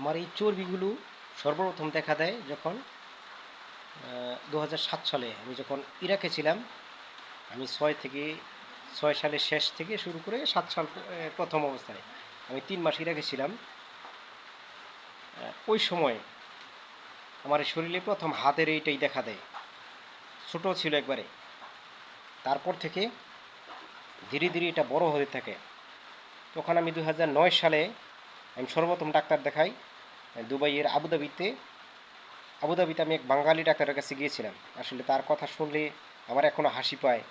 আমার এই চর্বিগুলো সর্বপ্রথম দেখা দেয় যখন দু সালে আমি যখন ইরাকে ছিলাম, আমি ছয় থেকে, ছয় সালের শেষ থেকে শুরু করে সাত সাল প্রথম অবস্থায় আমি তিন মাস ইরাকে ছিলাম। ওই সময় আমার শরীরে প্রথম হাতের এইটাই দেখা দেয়। ছোট ছিল একবারে। তারপর থেকে ধীরে ধীরে এটা বড় হতে থাকে। তখন আমি দু সালে আমি সর্বপ্রথম ডাক্তার দেখাই। দুবাইয়ের আবুধাবিতে আবুধাবিতে আমি এক বাঙালি ডাক্তারের কাছে গিয়েছিলাম আসলে তার কথা শুনলে আমার এখনও হাসি পায়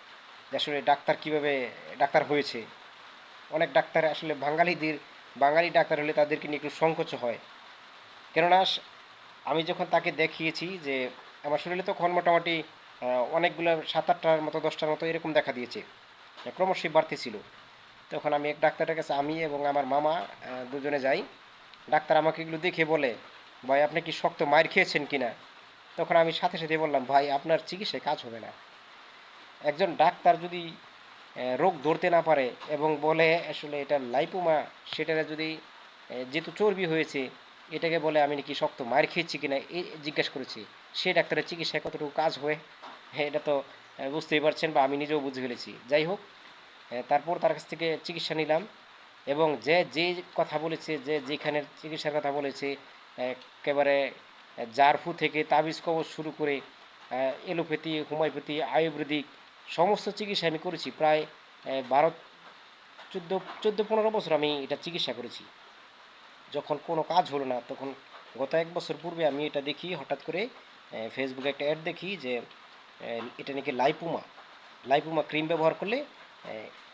যে আসলে ডাক্তার কীভাবে, ডাক্তার হয়েছে। অনেক ডাক্তার আসলে বাঙালিদের, বাঙালি ডাক্তার হলে তাদেরকে নিয়ে একটু সংকোচ হয়। কেননা আমি যখন তাকে দেখিয়েছি যে আমার শরীরে তখন মোটামুটি অনেকগুলো সাত আটটার মতো, দশটার মতো এরকম দেখা দিয়েছে। ক্রমশই বাড়তেছিল। তখন আমি এক ডাক্তারের কাছে, আমি এবং আমার মামা দুজনে যাই। ডাক্তার আমাকে এগুলো দেখে বলে ভাই আপনি কি শক্ত মায়ের খেয়েছেন কিনা? তখন আমি সাথে সাথে বললাম ভাই আপনার চিকিৎসায় কাজ হবে না। একজন ডাক্তার যদি রোগ ধরতে না পারে এবং বলে আসলে এটা লাইপোমা সেটা যদি যেহেতু চর্বি হয়েছে এটাকে বলে আমি নাকি শক্ত মায়ের খেয়েছি কিনা এই জিজ্ঞেস করেছি সে ডাক্তারের চিকিৎসায় কতটুকু কাজ হয় হ্যাঁ, এটা তো বুঝতেই পারছেন বা আমি নিজেও বুঝে ফেলেছি। যাই হোক তারপর তার কাছ থেকে চিকিৎসা নিলাম। এবং যে যে কথা বলেছে, যে যেখানের চিকিৎসার কথা বলেছে, একেবারে জারফু থেকে তাবিজ কবজ শুরু করে এলোপ্যাথি, হোমিওপ্যাথি, আয়ুর্বেদিক সমস্ত চিকিৎসা আমি করেছি। প্রায় বারো, চোদ্দ চোদ্দ, পনেরো বছর আমি এটা চিকিৎসা করেছি। যখন কোনো কাজ হলো না, তখন গত এক বছর পূর্বে আমি এটা দেখি, হঠাৎ করে ফেসবুকে একটা অ্যাড দেখি যে এটা নাকি লাইপুমা। লাইপুমা ক্রিম ব্যবহার করলে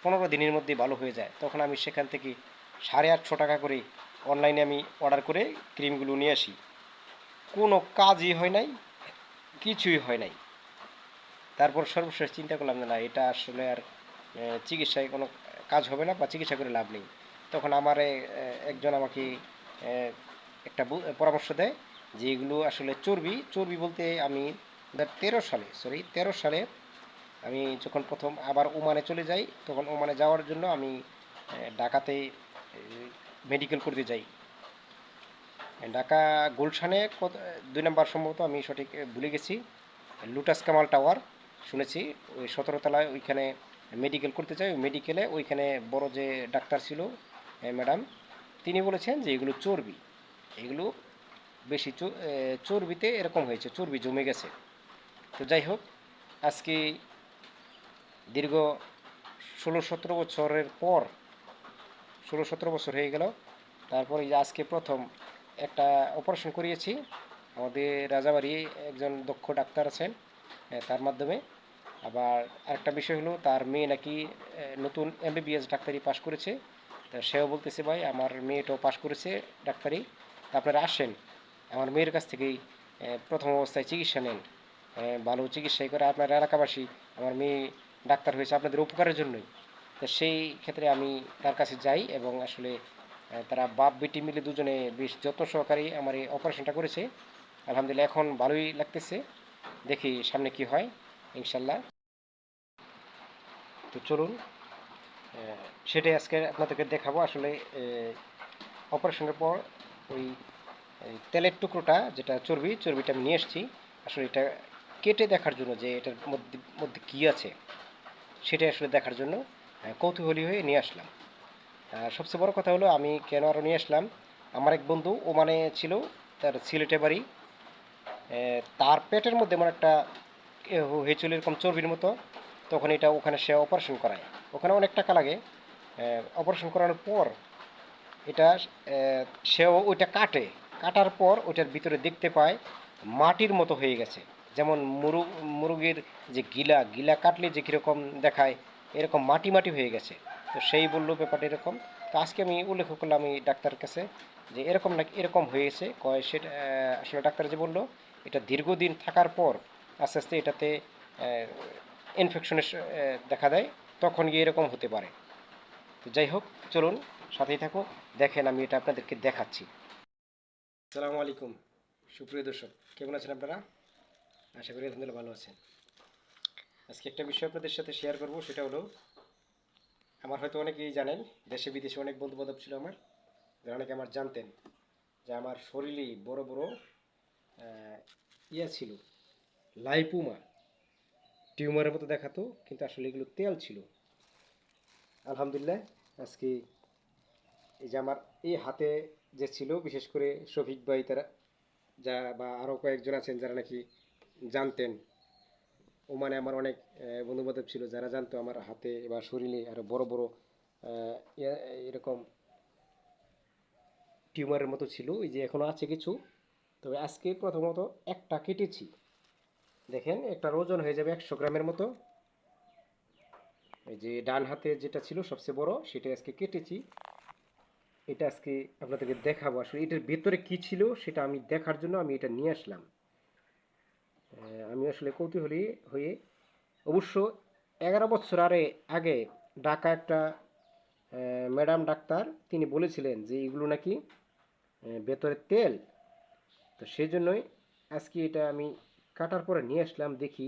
পনেরো দিনের মধ্যে ভালো হয়ে যায়। তখন আমি সেখান থেকে সাড়ে আটশো টাকা করে অনলাইনে আমি অর্ডার করে ক্রিমগুলো নিয়ে আসি। কোনো কাজই হয় নাই, কিছুই হয় নাই। তারপর সর্বশেষ চিন্তা করলাম, না এটা আসলে আর চিকিৎসায় কোনো কাজ হবে না বা চিকিৎসা করে লাভ নেই। তখন আমার একজন আমাকে একটা পরামর্শ দেয় যে, এগুলো আসলে চর্বি চর্বি বলতে আমি তেরো সালে সরি তেরো সালে আমি যখন প্রথম আবার ওমানে চলে যাই, তখন ওমানে যাওয়ার জন্য আমি ঢাকাতে মেডিকেল করতে যাই। ঢাকা গুলশানে দুই নম্বর সম্ভবত আমি সঠিক ভুলে গেছি। লুটাস কামাল টাওয়ার, শুনেছি। ওই সতেরো তলায় ওইখানে মেডিকেল করতে চাই, ওই মেডিকেলে ওইখানে বড় যে ডাক্তার ছিল ম্যাডাম তিনি বলেছেন যে এগুলো চর্বি। এগুলো বেশি চর্বিতে এরকম হয়েছে, চর্বি জমে গেছে। তো যাই হোক, আজকে দীর্ঘ ষোলো সতেরো বছরের পর, ষোলো সতেরো বছর হয়ে গেল। তারপরে আজকে প্রথম একটা অপারেশন করিয়েছি। আমাদের রাজাবাড়ি একজন দক্ষ ডাক্তার আছেন তার মাধ্যমে। আবার আরেকটা বিষয় হলো, তার মেয়ে নাকি নতুন এমবিবিএস ডাক্তারি পাশ করেছে। তা সেও বলতেছে, ভাই, আমার মেয়েটাও পাশ করেছে ডাক্তারি। আপনারা আসেন। আমার মেয়ের কাছ থেকেই প্রথম অবস্থায় চিকিৎসা নেন। ভালো চিকিৎসাই করে আপনার এলাকাবাসী। আমার মেয়ে ডাক্তার হয়েছে আপনাদের উপকারের জন্যই। তো সেই ক্ষেত্রে আমি তার কাছে যাই এবং আসলে তারা বাপ, বেটি মিলে দুজনে বেশ যত্ন সহকারে আমার এই অপারেশনটা করেছে। আলহামদুলিল্লাহ, এখন ভালোই লাগতেছে। দেখি সামনে কি হয়, ইনশাল্লাহ। তো চলুন সেটাই আজকে আপনাদেরকে দেখাবো। আসলে অপারেশনের পর ওই তেলের টুকরোটা যেটা চর্বি, চর্বিটা আমি নিয়ে এসেছি। আসলে এটা কেটে দেখার জন্য যে এটার মধ্যে মধ্যে কী আছে। সেটা আসলে দেখার জন্য কৌতূহলী হয়ে নিয়ে আসলাম। সবচেয়ে বড় কথা হলো, আমি কেন আরও নিয়ে আসলাম? আমার এক বন্ধু ও মানে ছিল, তার সিলেটে বাড়ি। তার পেটের মধ্যে এমন একটা হয়েছিল এরকম চর্বির মতো, তখন এটা ওখানে সে অপারেশন করায়। ওখানে অনেক টাকা লাগে। অপারেশন করানোর পর এটা সেও ওইটা কাটে। কাটার পর ওইটার ভিতরে দেখতে পায় মাটির মতো হয়ে গেছে। যেমন মুরু, মুরগির যে গিলা গিলা কাটলে যে কীরকম দেখায়, এরকম মাটি মাটি হয়ে গেছে। তো সেই বলল ব্যাপারটা এরকম। তো আজকে আমি উল্লেখ করলাম এই ডাক্তারের কাছে যে এরকম নাকি, এরকম হয়েছে, কয় সেটা আসলে ডাক্তার যে বলল, এটা দীর্ঘদিন থাকার পর আস্তে আস্তে এটাতে ইনফেকশনের দেখা দেয়, তখন গিয়ে এরকম হতে পারে। তো যাই হোক, চলুন, সাথেই থাকো, দেখেন আমি এটা আপনাদেরকে দেখাচ্ছি। আসসালামু আলাইকুম, সুপ্রিয় দর্শক, কেমন আছেন আপনারা? আশা করি আলহামদুলিল্লাহ ভালো আছেন। আজকে একটা বিষয় আপনাদের সাথে শেয়ার করব, সেটা হলো, আমার হয়তো অনেকেই জানেন, দেশে বিদেশে অনেক বন্ধু বান্ধব ছিল আমার, যারা অনেকে আমার জানতেন যে আমার শরীরে বড় বড় ইয়া ছিল লাইপুমা টিউমারের মতো দেখাতো, কিন্তু আসলে এগুলো তেল ছিল। আলহামদুলিল্লাহ, আজকে এই যে আমার এই হাতে যে ছিল, বিশেষ করে শফিক ভাই, তারা, যা বা আরও কয়েকজন আছেন যারা নাকি জানতেন। ওমানে আমার অনেক বন্ধু বান্ধব ছিল, যারা জানতো আমার হাতে বা শরীরে আরও বড় বড় এরকম টিউমারের মতো ছিল এই যে এখনও আছে কিছু। তবে আজকে প্রথমত একটা কেটেছি। দেখেন একটা ওজন হয়ে যাবে একশো গ্রামের মতো। এই যে ডান হাতে যেটা ছিল সবচেয়ে বড়, সেটা আজকে কেটেছি। এটা আজকে আপনাদেরকে দেখাবো আসলে, এটার ভেতরে কি ছিল সেটা আমি দেখার জন্য আমি এটা নিয়ে আসলাম। আমি আসলে কৌতূহলী হয়ে অবশ্য এগারো বছর আরে আগে ঢাকা একটা ম্যাডাম ডাক্তার তিনি বলেছিলেন যে এগুলো নাকি আহ, ভেতরে তেল। তো সেই জন্যই আজকে এটা আমি কাটার পরে নিয়ে আসলাম দেখি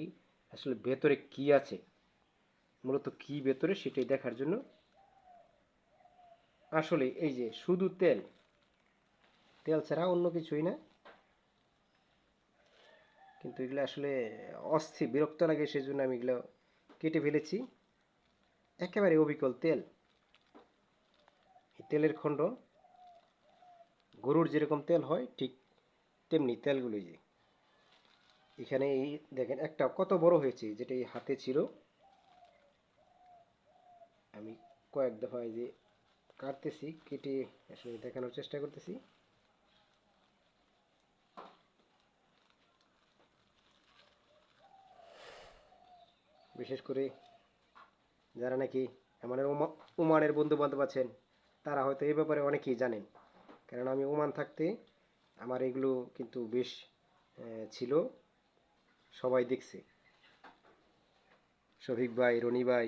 আসলে ভেতরে কি আছে। মূলত কি ভেতরে সেটাই দেখার জন্য। আসলে এই যে শুধু তেল তেল ছাড়া অন্য কিছুই না। কিন্তু এগুলো আসলে অস্থির, বিরক্ত লাগে সেই জন্য আমি এগুলো কেটে ফেলেছি। একেবারে অবিকল তেল। তেলের খণ্ড, গরুর যেরকম তেল হয়, ঠিক তেমনি তেলগুলো যে। এখানে এই দেখেন, একটা কত বড় হয়েছে, যেটা এই হাতে ছিল। আমি কয়েক দফা এই যে কাটতেছি, কেটে আসলে দেখানোর চেষ্টা করতেছি। বিশেষ করে যারা নাকি আমাদের ওমানের বন্ধু বান্ধব আছেন, তারা হয়তো এই ব্যাপারে অনেকেই জানেন। কারণ আমি ওমান থাকতে আমার এগুলো কিন্তু বেশ ছিল, সবাই দেখছে। শফিক ভাই, রনি ভাই,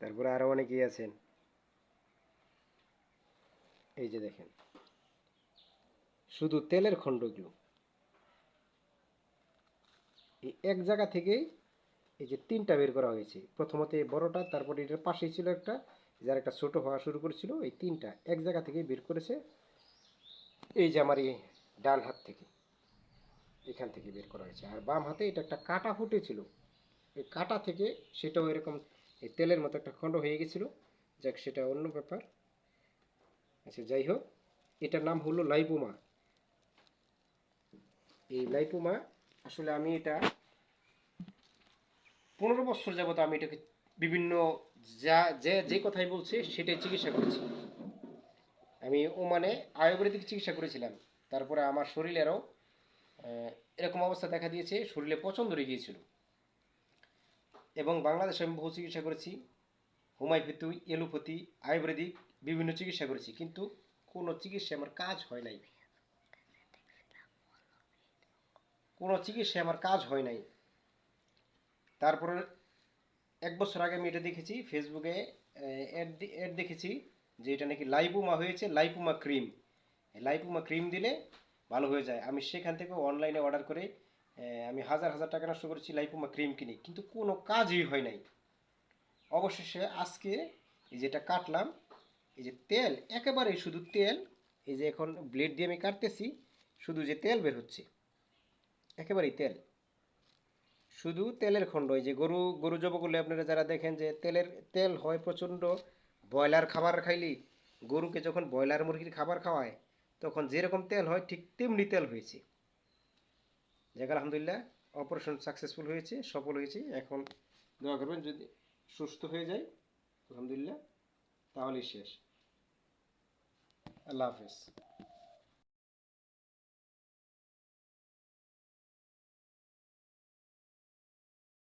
তারপরে আরও অনেকেই আছেন। এই যে দেখেন, শুধু তেলের খণ্ডগুলো। এই এক জায়গা থেকেই এই যে তিনটা বের করা হয়েছে। প্রথমত এই বড়টা, তারপরে এটার পাশেই ছিল একটা, যার একটা ছোট হওয়া শুরু করেছিল। এই তিনটা এক জায়গা থেকে বের করেছে। এই যে আমার এই ডান হাত থেকে, এখান থেকে বের করা হয়েছে। আর বাম হাতে এটা একটা কাটা ফুটেছিল এই কাটা থেকে সেটাও এরকম এই তেলের মতো একটা খণ্ড হয়ে গেছিল। যাক, সেটা অন্য ব্যাপার। আচ্ছা যাই হোক, এটার নাম হলো লাইপোমা। এই লাইপোমা আসলে আমি এটা পনেরো বছর যাবত আমি এটাকে বিভিন্ন যা, যে যে কথাই বলছে সেটাই চিকিৎসা করেছি। আমি ওমানে আয়ুর্বেদিক চিকিৎসা করেছিলাম। তারপরে আমার শরীরেরও এরকম অবস্থা দেখা দিয়েছে, শরীরে পছন্দ ধরে গিয়েছিল। এবং বাংলাদেশে আমি বহু চিকিৎসা করেছি। হোমিওপ্যাথি, এলোপ্যাথি, আয়ুর্বেদিক বিভিন্ন চিকিৎসা করেছি। কিন্তু কোনো চিকিৎসা আমার কাজ হয় নাই। কোনো চিকিৎসা আমার কাজ হয় নাই। তারপরে এক বছর আগে আমি এটা দেখেছি ফেসবুকে অ্যাড অ্যাড দেখেছি যে এটা নাকি লাইপুমা হয়েছে, লাইপুমা ক্রিম। লাইপুমা ক্রিম দিলে ভালো হয়ে যায়। আমি সেখান থেকে অনলাইনে অর্ডার করে আমি হাজার হাজার টাকা নষ্ট করেছি লাইপুমা ক্রিম কিনে, কিন্তু কোনো কাজই হয় নাই। অবশেষে আজকে এই যেটা কাটলাম, এই যে তেল, একেবারেই শুধু তেল, এই যে এখন ব্লেড দিয়ে আমি কাটতেছি, শুধু যে তেল বের হচ্ছে। একেবারেই তেল। শুধু তেলের খণ্ড যে গরু গরু জব করলে আপনারা যারা দেখেন যে তেলের, তেল হয় প্রচণ্ড। ব্রয়লার খাবার খাইলে গরুকে যখন ব্রয়লার মুরগির খাবার খাওয়ায়, তখন যেরকম তেল হয় ঠিক তেমনি তেল হয়েছে। যাক, আলহামদুলিল্লাহ অপারেশন সাকসেসফুল হয়েছে, সফল হয়েছে। এখন দোয়া করবেন যদি সুস্থ হয়ে যায়, আলহামদুলিল্লাহ, তাহলেই শেষ। আল্লাহ হাফেজ।